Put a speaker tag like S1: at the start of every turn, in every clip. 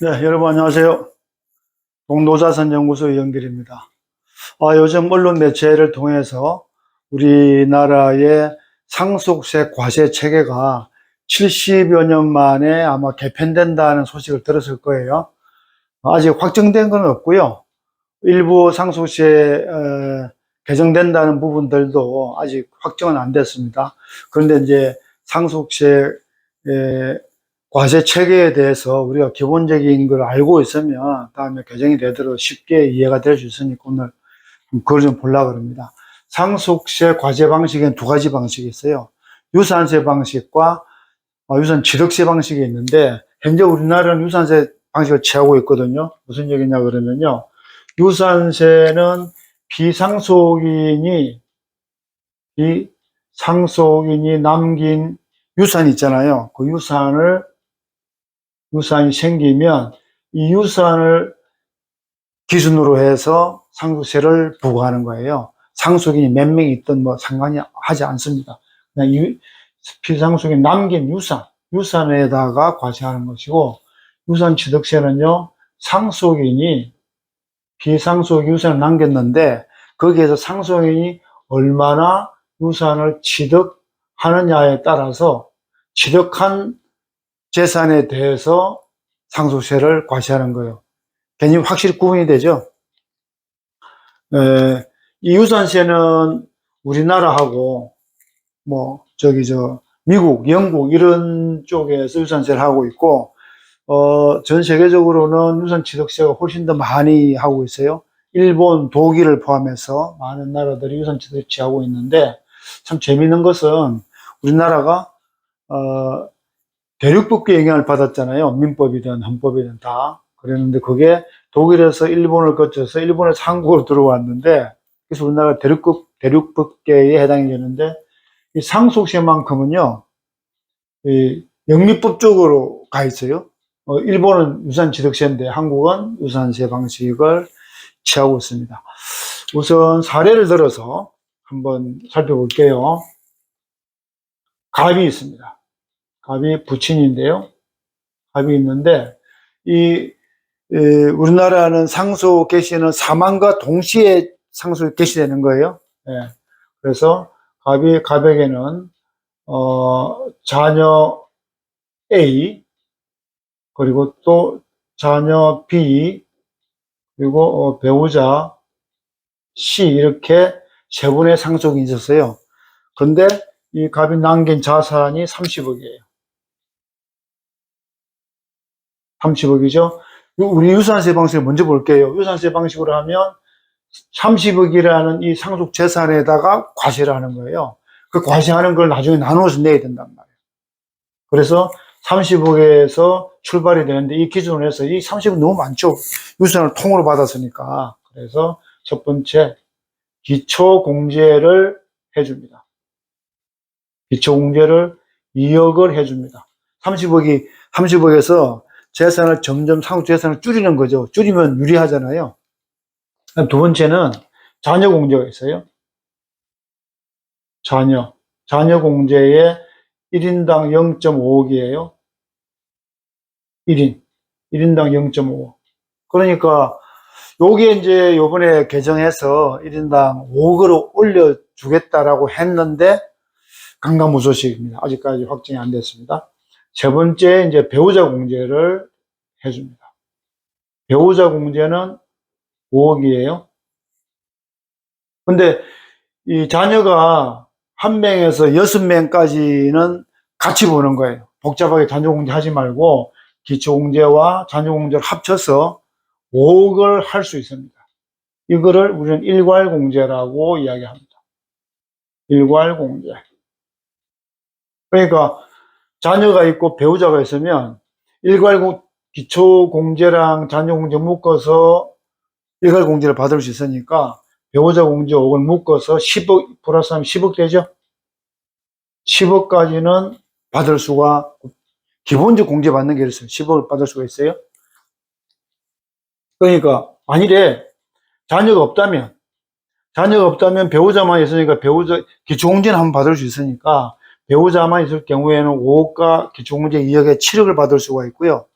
S1: 네, 여러분 안녕하세요. 동노자산연구소 이영길입니다. 아, 요즘 언론 매체를 통해서 우리나라의 상속세 과세 체계가 70여 년 만에 아마 개편된다는 소식을 들었을 거예요. 아직 확정된 건 없고요. 일부 상속세 어, 개정된다는 부분들도 아직 확정은 안 됐습니다. 그런데 이제 상속세 에, 과세 체계에 대해서 우리가 기본적인 걸 알고 있으면 다음에 개정이 되도록 쉽게 이해가 될 수 있으니까 오늘 그걸 좀 보려고 합니다. 상속세 과세 방식에는 두 가지 방식이 있어요. 유산세 방식과 어, 유산 취득세 방식이 있는데 현재 우리나라는 유산세 방식을 취하고 있거든요. 무슨 얘기냐 그러면요. 유산세는 비상속인이 비상속인이 남긴 유산이 있잖아요. 그 유산을 유산이 생기면 이 유산을 기준으로 해서 상속세를 부과하는 거예요. 상속인이 몇명 있든 뭐 상관이 하지 않습니다. 그냥 유, 비상속인 남긴 유산, 유산에다가 과세하는 것이고, 유산 취득세는요, 상속인이 비상속 유산을 남겼는데, 거기에서 상속인이 얼마나 유산을 취득하느냐에 따라서 취득한 재산에 대해서 상속세를 과세하는 거예요. 개념 확실히 구분이 되죠. 에, 이 유산세는 우리나라하고 뭐 저기 저 미국, 영국 이런 쪽에서 유산세를 하고 있고 어, 전 세계적으로는 유산 취득세가 훨씬 더 많이 하고 있어요. 일본, 독일을 포함해서 많은 나라들이 유산 취득 취하고 있는데 참 재미있는 것은 우리나라가 어, 대륙법계 영향을 받았잖아요. 민법이든 헌법이든 다. 그랬는데 그게 독일에서 일본을 거쳐서 일본에서 한국으로 들어왔는데 그래서 우리나라 대륙법, 대륙법계에 해당이 되는데 이 상속세만큼은요, 이 영미법 쪽으로 가 있어요. 어, 일본은 유산취득세인데 한국은 유산세 방식을 취하고 있습니다. 우선 사례를 들어서 한번 살펴볼게요. 갑이 있습니다. 갑이 부친인데요. 갑이 있는데 이 에, 우리나라는 상속 개시는 사망과 동시에 상속 개시되는 거예요. 예. 그래서 갑이 갑에게는 어, 자녀 A 그리고 또 자녀 B 그리고 어, 배우자 C 이렇게 세 분의 상속이 있었어요. 근데 이 갑이 남긴 자산이 30억이에요. 30억이죠. 우리 유산세 방식을 먼저 볼게요. 유산세 방식으로 하면 30억이라는 이 상속 재산에다가 과세를 하는 거예요. 그 과세하는 걸 나중에 나눠서 내야 된단 말이에요. 그래서 30억에서 출발이 되는데 이 기준으로 해서 이 30억 너무 많죠. 유산을 통으로 받았으니까. 그래서 첫 번째 기초 공제를 해줍니다. 기초 공제를 2억을 해줍니다. 30억이 30억에서 재산을 점점 상속 재산을 줄이는 거죠. 줄이면 유리하잖아요. 두 번째는 자녀 공제가 있어요. 자녀. 자녀 공제에 1인당 0.5억이에요. 1인. 1인당 0.5억. 그러니까 요게 이제 요번에 개정해서 1인당 5억으로 올려주겠다라고 했는데 강간무소식입니다. 아직까지 확정이 안 됐습니다. 세 번째, 이제 배우자 공제를 해줍니다. 배우자 공제는 5억이에요. 근데 이 자녀가 한 명에서 여섯 명까지는 같이 보는 거예요. 복잡하게 자녀 공제 하지 말고 기초 공제와 자녀 공제를 합쳐서 5억을 할 수 있습니다. 이거를 우리는 일괄 공제라고 이야기합니다. 일괄 공제. 그러니까 자녀가 있고 배우자가 있으면 일괄 기초 공제랑 자녀 공제 묶어서 일괄 공제를 받을 수 있으니까 배우자 공제 5억을 묶어서 10억 플러스 하면 10억 되죠. 10억까지는 받을 수가 기본적 공제 받는 게 있어요. 10억을 받을 수가 있어요. 그러니까 만일에 자녀가 없다면 자녀가 없다면 배우자만 있으니까 배우자 기초공제는 한번 받을 수 있으니까 배우자만 있을 경우에는 5억과 기초공제 2억에 7억을 받을 수가 있고요.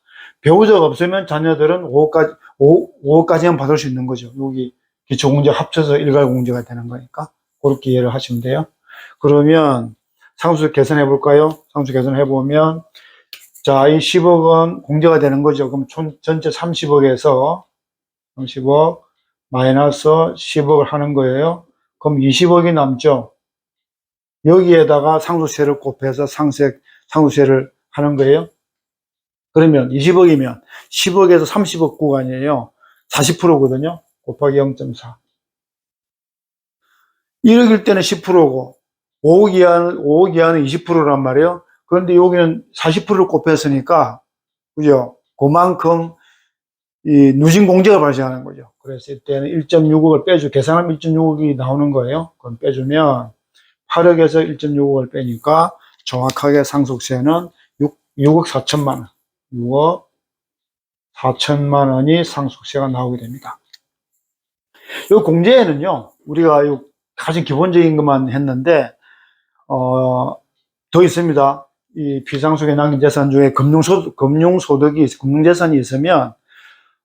S1: 배우자가 없으면 자녀들은 5억까지, 5, 5억까지만 받을 수 있는 거죠. 여기 기초공제 합쳐서 일괄공제가 되는 거니까. 그렇게 이해를 하시면 돼요. 그러면 상수 계산해 볼까요? 상수 계산해 보면, 자, 이 10억 원 공제가 되는 거죠. 그럼 총, 전체 30억에서 30억 마이너스 10억을 하는 거예요. 그럼 20억이 남죠. 여기에다가 상수세를 곱해서 상세, 상수세를 하는 거예요. 그러면 20억이면 10억에서 30억 구간이에요. 40%거든요. 곱하기 0.4. 1억일 때는 10%고 5억 이하는 5억 이하는 20%란 말이에요. 그런데 여기는 40%를 곱했으니까 그죠? 그만큼 이 누진 공제가 발생하는 거죠. 그래서 이때는 1.6억을 빼주 계산하면 1.6억이 나오는 거예요. 그럼 빼주면 8억에서 1.6억을 빼니까 정확하게 상속세는 6, 6억 4천만 원. 6억 4천만 원이 상속세가 나오게 됩니다. 이 공제에는요, 우리가 요 가장 기본적인 것만 했는데, 어, 더 있습니다. 이 비상속에 남긴 재산 중에 금융소득, 금융소득이, 금융재산이 있으면,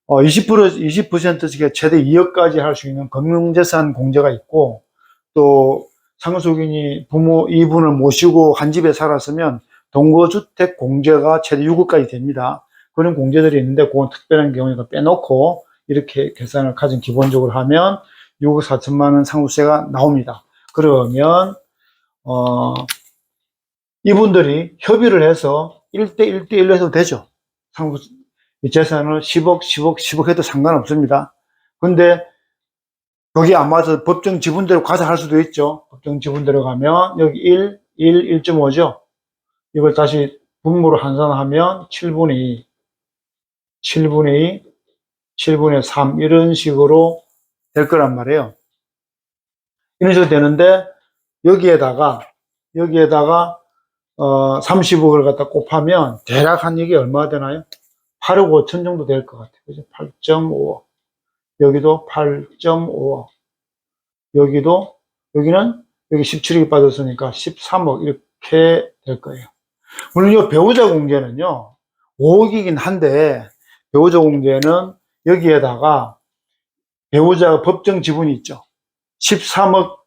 S1: 어, 20%, 20%씩 최대 2억까지 할 수 있는 금융재산 공제가 있고, 또 상속인이 부모 이분을 모시고 한 집에 살았으면 동거주택 공제가 최대 6억까지 됩니다. 그런 공제들이 있는데 그건 특별한 경우니까 빼놓고 이렇게 계산을 가장 기본적으로 하면 6억 4천만 원 상속세가 나옵니다. 그러면 어 이분들이 협의를 해서 1대 1대 1로 해도 되죠. 상속 이 재산을 10억, 10억, 10억 해도 상관없습니다. 근데 여기 안 맞아서 법정 지분대로 가자 할 수도 있죠. 법정 지분대로 가면 여기 1, 1, 1.5죠. 이걸 다시 분모로 환산하면 7분의 2, 7분의 2, 7분의 3 이런 식으로 될 거란 말이에요. 이런 식으로 되는데 여기에다가 여기에다가 어 30억을 갖다 곱하면 대략 한 이게 얼마 되나요? 8억 5천 정도 될 것 같아요. 그죠? 8.5억. 여기도 8.5억. 여기도 여기는 여기 17억이 빠졌으니까 13억 이렇게 될 거예요. 물론 이 배우자 공제는요, 5억이긴 한데, 배우자 공제는 여기에다가 배우자 법정 지분이 있죠. 13억,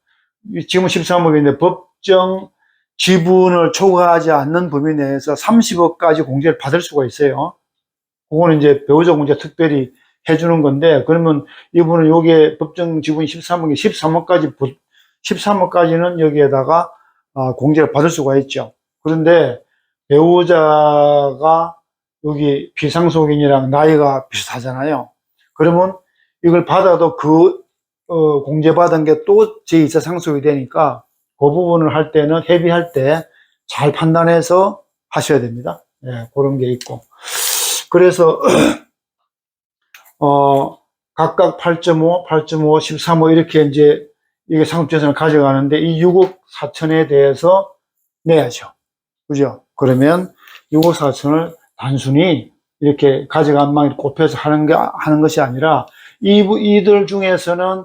S1: 지금 13억인데 법정 지분을 초과하지 않는 범위 내에서 30억까지 공제를 받을 수가 있어요. 그거는 이제 배우자 공제 특별히 해주는 건데, 그러면 이분은 여기에 법정 지분이 13억이 13억까지, 13억까지는 여기에다가 아, 공제를 받을 수가 있죠. 그런데 배우자가 여기 비상속인이랑 나이가 비슷하잖아요. 그러면 이걸 받아도 그 어, 공제받은 게 또 제2차 상속이 되니까 그 부분을 할 때는 협의할 때 잘 판단해서 하셔야 됩니다. 예, 그런 게 있고. 그래서 어, 각각 8.5, 8.5, 13호 이렇게 이제 이게 상속재산을 가져가는데 이 6억 4천에 대해서 내야죠. 그죠? 그러면 6억 4천을 단순히 이렇게 가져간 망 곱해서 하는 게, 하는 것이 아니라 이, 이들 중에서는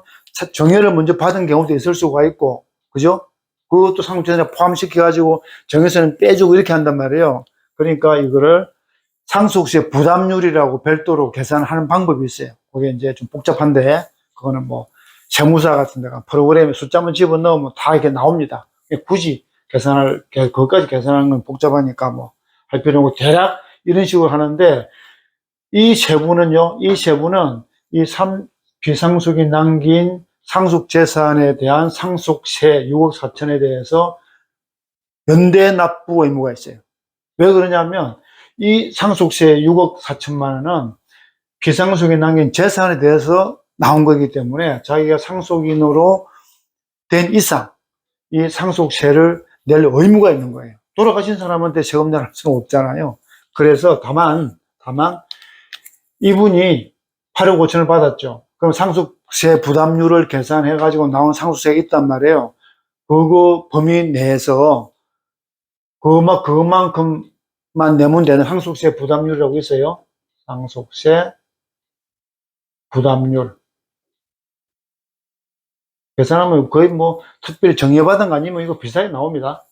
S1: 정해를 먼저 받은 경우도 있을 수가 있고, 그죠? 그것도 상속재산에 포함시켜가지고 정해서는 빼주고 이렇게 한단 말이에요. 그러니까 이거를 상속세 부담률이라고 별도로 계산하는 방법이 있어요. 그게 이제 좀 복잡한데, 그거는 뭐, 세무사 같은 데가 프로그램에 숫자만 집어넣으면 다 이렇게 나옵니다. 굳이 계산을, 그것까지 계산하는 건 복잡하니까 뭐, 할 필요 없고, 대략 이런 식으로 하는데, 이 세부는요, 이 세부는 이 삼, 비상속이 남긴 상속 재산에 대한 상속세 6억 4천에 대해서 연대 납부 의무가 있어요. 왜 그러냐면, 이 상속세 6억 4천만 원은 비상속에 남긴 재산에 대해서 나온 거기 때문에 자기가 상속인으로 된 이상 이 상속세를 낼 의무가 있는 거예요. 돌아가신 사람한테 세금 낼 수는 없잖아요. 그래서 다만, 다만 이분이 8억 5천을 받았죠. 그럼 상속세 부담률을 계산해 가지고 나온 상속세가 있단 말이에요. 그거 범위 내에서 그만 그만큼 만 내면 되는 상속세 부담률이라고 있어요. 상속세 부담률. 계산하면 거의 뭐 특별히 정해받은 거 아니면 이거 비슷하게 나옵니다.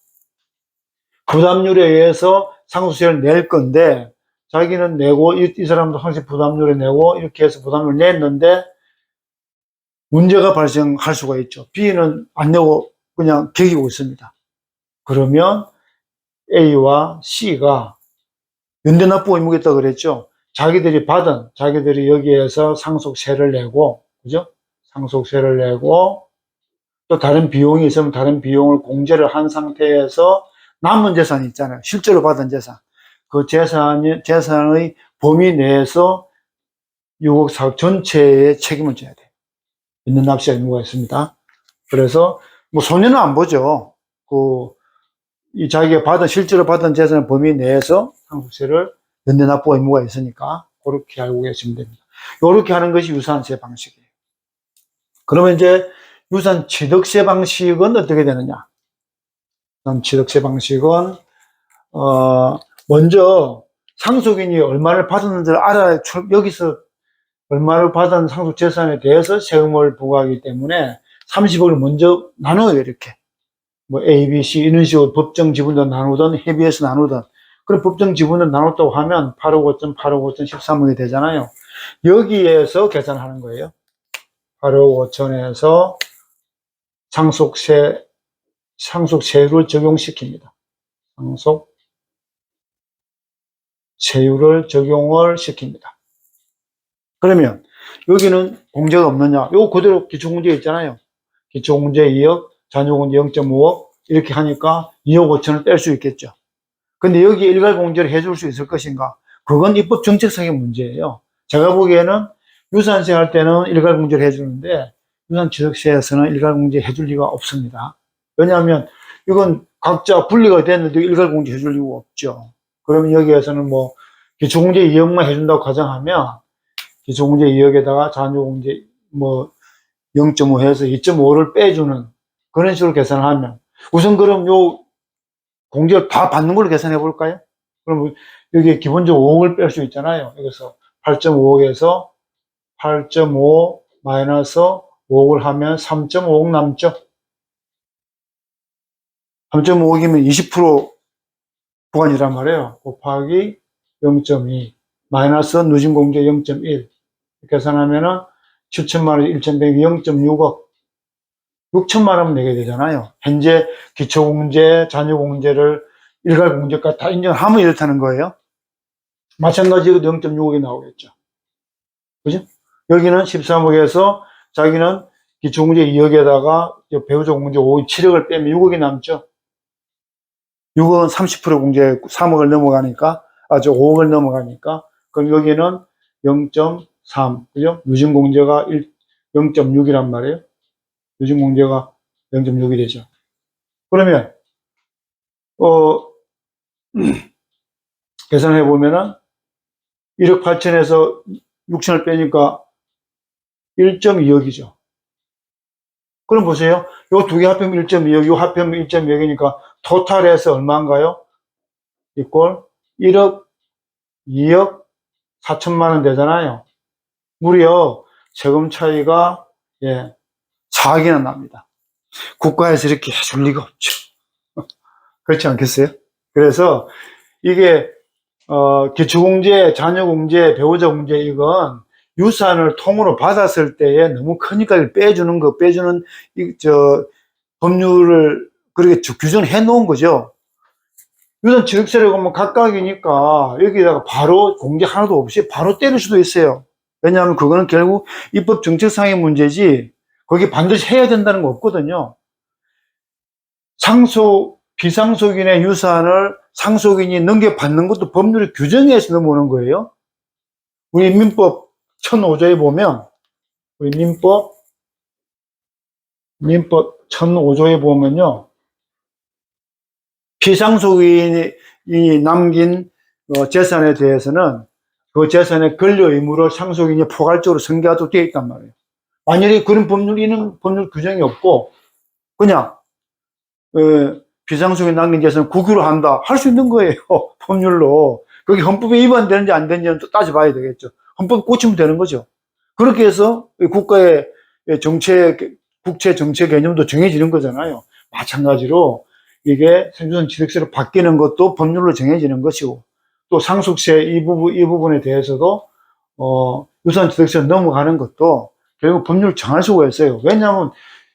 S1: 부담률에 의해서 상속세를 낼 건데 자기는 내고 이, 이 사람도 항상 부담료를 내고 이렇게 해서 부담료를 냈는데 문제가 발생할 수가 있죠. B는 안 내고 그냥 개기고 있습니다. 그러면 A와 C가 연대납부 의무겠다 그랬죠. 자기들이 받은, 자기들이 여기에서 상속세를 내고, 그죠? 상속세를 내고, 또 다른 비용이 있으면 다른 비용을 공제를 한 상태에서 남은 재산이 있잖아요. 실제로 받은 재산. 그 재산이, 재산의 범위 내에서 6억 4억 전체의 책임을 져야 돼요. 있는 납세 의무가 있습니다. 그래서 뭐 손해는 안 보죠. 그, 이 자기가 받은, 실제로 받은 재산 범위 내에서 상속세를 연대 납부 의무가 있으니까 그렇게 알고 계시면 됩니다. 이렇게 하는 것이 유산세 방식이에요. 그러면 이제 유산 취득세 방식은 어떻게 되느냐? 유산 취득세 방식은 어 먼저 상속인이 얼마를 받았는지를 알아야 출- 여기서 얼마를 받은 상속 재산에 대해서 세금을 부과하기 때문에 30억을 먼저 나눠요 이렇게 뭐 A, B, C 이런 식으로 법정 지분도 나누든 협의해서 나누든 그럼 법정 지분을 나눴다고 하면 8억 5천, 8억 5천, 13억이 되잖아요. 여기에서 계산하는 거예요. 8억 5천에서 상속세, 상속세율을 적용시킵니다. 상속 세율을 적용을 시킵니다. 그러면 여기는 공제가 없느냐? 요 그대로 기초공제 있잖아요. 기초공제 2억, 잔여공제 0.5억 이렇게 하니까 2억 5천을 뺄 수 있겠죠. 근데 여기 일괄 공제를 해줄 수 있을 것인가? 그건 입법 정책상의 문제예요. 제가 보기에는 유산세 할 때는 일괄 공제를 해주는데 유산취득세에서는 일괄 공제 해줄 리가 없습니다. 왜냐하면 이건 각자 분리가 됐는데 일괄 공제 해줄 이유가 없죠. 그러면 여기에서는 뭐 기초공제 2억만 해준다고 가정하면 기초공제 2억에다가 잔여공제 뭐 0.5 해서 2.5를 빼주는 그런 식으로 계산을 하면 우선 그럼 요 공제를 다 받는 걸로 계산해 볼까요? 그럼 여기 기본적으로 5억을 뺄 수 있잖아요. 여기서 8.5억에서 8.5 마이너스 5억을 하면 3.5억 남죠. 3.5억이면 20% 부관이란 말이에요. 곱하기 0.2 마이너스 누진공제 0.1 계산하면은 7천만 원 1,100이 0.6억 6천만 원 내게 되잖아요. 현재 기초공제, 잔여공제를 일괄공제까지 다 인정하면 이렇다는 거예요. 마찬가지로 0.6억이 나오겠죠. 그죠? 여기는 13억에서 자기는 기초공제 2억에다가 배우자 공제 5억, 7억을 빼면 6억이 남죠. 6억은 30% 공제 3억을 넘어가니까, 아, 저 5억을 넘어가니까, 그럼 여기는 0.3, 그죠? 누진 공제가 0.6이란 말이에요. 누진 공제가 0.6이 되죠. 그러면, 어, 계산해 보면은 1억 8천에서 6천을 빼니까 1.2억이죠. 그럼 보세요. 요 두 개 합하면 1.2억, 요 합하면 1.2억이니까 토탈해서 얼마인가요? 이꼴 1억 2억 4천만 원 되잖아요. 무려 세금 차이가 예, 4억이나 납니다. 국가에서 이렇게 해줄 리가 없죠. 그렇지 않겠어요? 그래서 이게 어, 기초공제, 자녀공제, 배우자공제 이건 유산을 통으로 받았을 때에 너무 크니까 빼주는 거, 빼주는 이, 저 법률을 그렇게 주- 규정해 놓은 거죠. 유산 취득세를 보면 각각이니까 여기다가 바로 공제 하나도 없이 바로 때릴 수도 있어요. 왜냐하면 그거는 결국 입법 정책상의 문제지 거기 반드시 해야 된다는 거 없거든요. 상속, 비상속인의 유산을 상속인이 넘겨받는 것도 법률의 규정에서 넘어오는 거예요. 우리 민법 1005조에 보면, 우리 민법, 민법 1005조에 보면요. 비상속인이 남긴 어, 재산에 대해서는 그 재산의 권리 의무를 상속인이 포괄적으로 승계하도록 되어 있단 말이에요. 만약에 그런 법률이는 법률 규정이 없고, 그냥, 어, 남긴 재산 국유로 한다. 할 수 있는 거예요. 법률로. 그게 헌법에 위반되는지 안 되는지는 또 따져봐야 되겠죠. 헌법 고치면 되는 거죠. 그렇게 해서 이 국가의 정책, 국채 정책 개념도 정해지는 거잖아요. 마찬가지로 이게 생존 취득세로 바뀌는 것도 법률로 정해지는 것이고, 또 상속세 이 부분, 이 부분에 대해서도, 어, 유산 취득세 넘어가는 것도 결국 법률을 정할 수가 있어요. 왜냐하면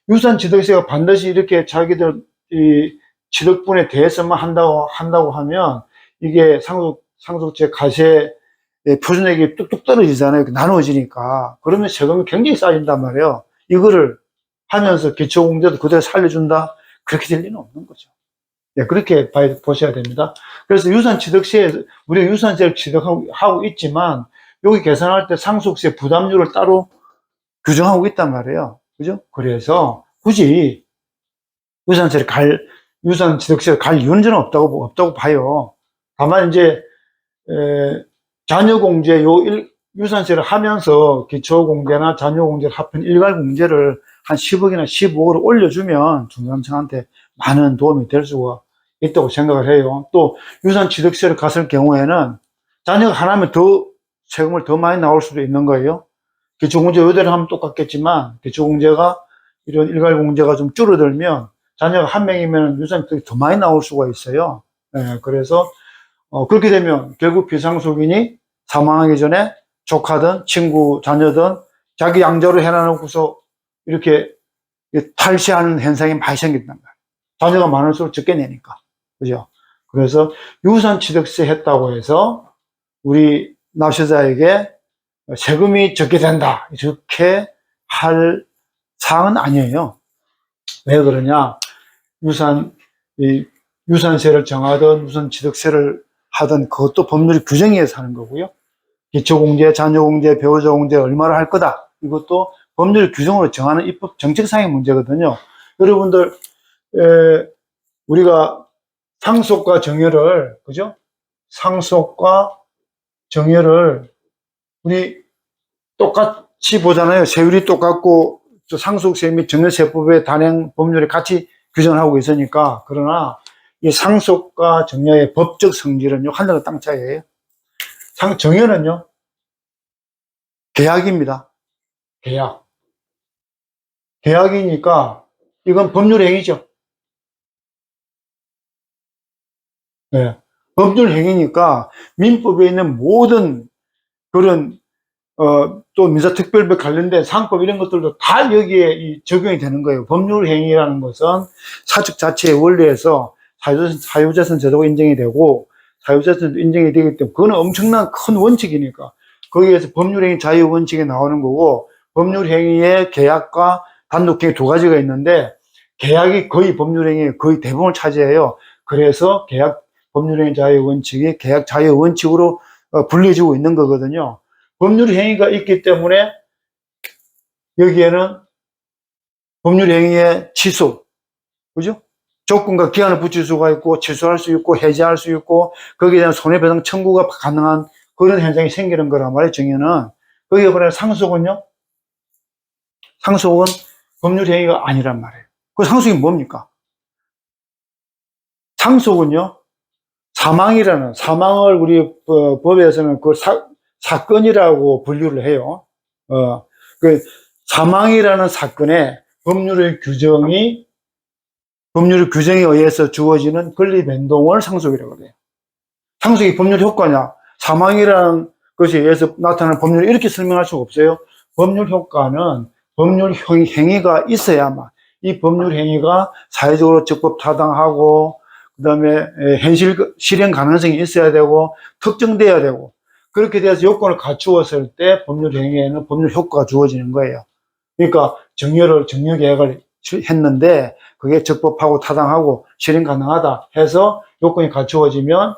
S1: 유산 취득세가 반드시 이렇게 자기들 이 취득분에 대해서만 한다고, 한다고 하면 이게 상속, 상속세 가세 표준액이 뚝뚝 떨어지잖아요. 나누어지니까. 그러면 세금이 굉장히 쌓인단 말이에요. 이거를 하면서 기초공제도 그대로 살려준다? 그렇게 될 리는 없는 거죠. 네, 그렇게 봐야, 보셔야 됩니다. 그래서 유산 취득세, 우리가 유산세를 취득하고 하고 있지만, 여기 계산할 때 상속세 부담률을 따로 규정하고 있단 말이에요. 그죠? 그래서 굳이 유산세를 갈, 유산 취득세를 갈 이유는 저는 없다고, 없다고 봐요. 다만 이제, 에, 자녀공제, 요 일, 유산세를 하면서 기초공제나 자녀공제를 합한 일괄공제를 한 10억이나 15억을 올려주면 중간층한테 많은 도움이 될 수가 있다고 생각을 해요. 또 유산 취득세를 갔을 경우에는 자녀가 하나면 더 세금을 더 많이 나올 수도 있는 거예요. 기초공제 요대로 하면 똑같겠지만 기초공제가 이런 일괄공제가 좀 줄어들면 자녀가 한 명이면 유산취득이 더 많이 나올 수가 있어요. 예, 그래서 어, 그렇게 되면 결국 비상속인이 사망하기 전에 조카든 친구, 자녀든 자기 양자로 해놔놓고서 이렇게 탈시하는 현상이 많이 생긴단 말이에요. 자녀가 많을수록 적게 내니까. 그죠? 그래서 유산 취득세 했다고 해서 우리 납세자에게 세금이 적게 된다. 이렇게 할 사항은 아니에요. 왜 그러냐? 유산, 이 유산세를 정하든 유산 취득세를 하든 그것도 법률이 규정해서 하는 거고요. 기초공제, 자녀공제, 배우자공제 얼마를 할 거다. 이것도 법률 규정으로 정하는 입법 정책상의 문제거든요. 여러분들, 에, 우리가 상속과 정여를, 그죠? 상속과 정여를 우리 똑같이 보잖아요. 세율이 똑같고, 또 상속세 및 정여세법의 단행 법률이 같이 규정하고 있으니까. 그러나 이 상속과 정여의 법적 성질은요, 하늘과 땅 차이예요. 상, 정여는요, 계약입니다. 계약. 계약이니까 이건 법률 행위죠. 네. 법률 행위니까 민법에 있는 모든 그런 어, 또 민사특별법 관련된 상법 이런 것들도 다 여기에 이 적용이 되는 거예요. 법률 행위라는 것은 사측 자체의 원리에서 사유재산, 사유재산 제도가 인정이 되고 사유재산도 인정이 되기 때문에 그거는 엄청난 큰 원칙이니까 거기에서 법률행위 자유 원칙이 나오는 거고 법률행위의 계약과 단독행위 두 가지가 있는데 계약이 거의 법률행위의 거의 대부분을 차지해요. 그래서 계약 법률행위 자유 원칙이 계약 자유 원칙으로 어, 분리해지고 있는 거거든요. 법률 행위가 있기 때문에 여기에는 법률 행위의 취소, 그죠? 조건과 기한을 붙일 수가 있고 취소할 수 있고 해제할 수 있고 거기에 대한 손해배상 청구가 가능한 그런 현상이 생기는 거란 말이에요, 정의는. 거기에 보면 상속은요? 상속은 법률 행위가 아니란 말이에요. 그 상속이 뭡니까? 상속은요, 사망이라는, 사망을 우리 어, 법에서는 그 사, 사건이라고 분류를 해요. 어, 그 사망이라는 사건에 법률의 규정이, 법률의 규정에 의해서 주어지는 권리 변동을 상속이라고 해요. 상속이 법률 효과냐? 사망이라는 것에 의해서 나타나는 법률을 이렇게 설명할 수가 없어요. 법률 효과는 법률 행위가 있어야만 이 법률 행위가 사회적으로 적법 타당하고 그 다음에 현실 실행 가능성이 있어야 되고 특정돼야 되고 그렇게 돼서 요건을 갖추었을 때 법률 행위에는 법률 효과가 주어지는 거예요. 그러니까 정여를 정여 계약을 했는데 그게 적법하고 타당하고 실행 가능하다 해서 요건이 갖추어지면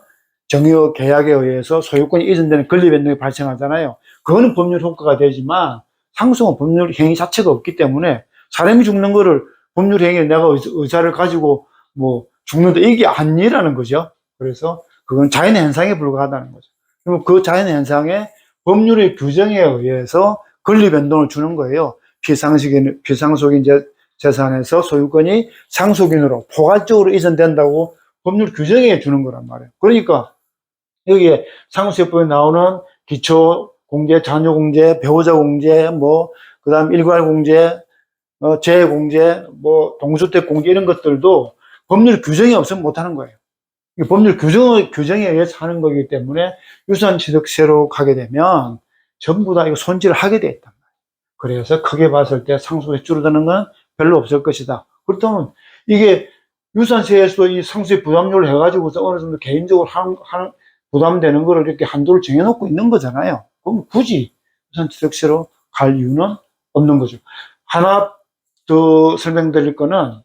S1: 정여 계약에 의해서 소유권이 이전되는 권리 변동이 발생하잖아요. 그거는 법률 효과가 되지만 상속은 법률 행위 자체가 없기 때문에 사람이 죽는 거를 법률 행위를 내가 의사를 가지고 뭐 죽는다 이게 아니라는 거죠. 그래서 그건 자연의 현상에 불과하다는 거죠. 그럼 그 자연의 현상에 법률의 규정에 의해서 권리 변동을 주는 거예요. 피상식인 피상속인 재산에서 소유권이 상속인으로 포괄적으로 이전된다고 법률 규정에 주는 거란 말이에요. 그러니까 여기에 상속세법에 나오는 기초 공제, 자녀 공제, 배우자 공제, 뭐, 그 다음 일괄 공제, 어, 재해 공제, 뭐, 동주택 공제 이런 것들도 법률 규정이 없으면 못하는 거예요. 법률 규정, 규정에 의해서 하는 거기 때문에 유산 취득세로 가게 되면 전부 다 이거 손질을 하게 돼 있단 말이에요. 그래서 크게 봤을 때 상속세 줄어드는 건 별로 없을 것이다. 그렇다면 이게 유산세에서 이 상속세 부담료를 해가지고서 어느 정도 개인적으로 하는 부담되는 거를 이렇게 한도를 정해놓고 있는 거잖아요. 그럼 굳이 유산취득세로 갈 이유는 없는 거죠. 하나 더 설명드릴 거는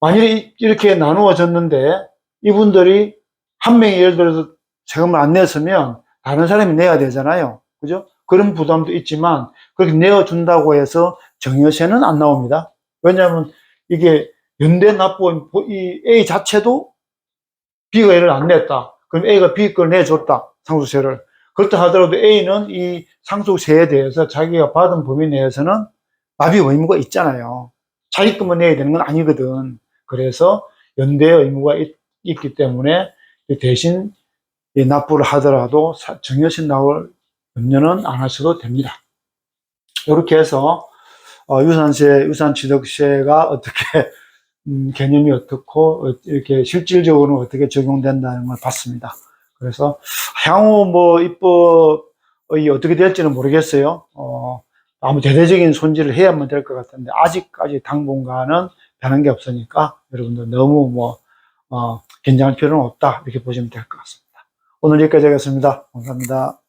S1: 만일에 이렇게 나누어졌는데 이분들이 한 명이 예를 들어서 세금을 안 냈으면 다른 사람이 내야 되잖아요. 그죠? 그런 부담도 있지만 그렇게 내어준다고 해서 정여세는 안 나옵니다. 왜냐하면 이게 연대 납부인 이 A 자체도 B가 얘를 안 냈다. 그럼 A가 B 걸 내줬다. 상속세를. 그렇다 하더라도 A는 이 상속세에 대해서 자기가 받은 범위 내에서는 납입 의무가 있잖아요. 자기 것만 내야 되는 건 아니거든. 그래서 연대의 의무가 있, 기 때문에 대신 이 납부를 하더라도 사- 정여신 나올 염려는 안 하셔도 됩니다. 이렇게 해서 어, 유산세, 유산취득세가 어떻게 음, 개념이 어떻고 어, 이렇게 실질적으로 어떻게 적용된다는 걸 봤습니다. 그래서 향후 뭐 입법이 어떻게 될지는 모르겠어요. 어, 아무 대대적인 손질을 해야만 될 것 같은데 아직까지 당분간은 변한 게 없으니까 여러분들 너무 뭐 어, 긴장할 필요는 없다 이렇게 보시면 될 것 같습니다. 오늘 여기까지 하겠습니다. 감사합니다.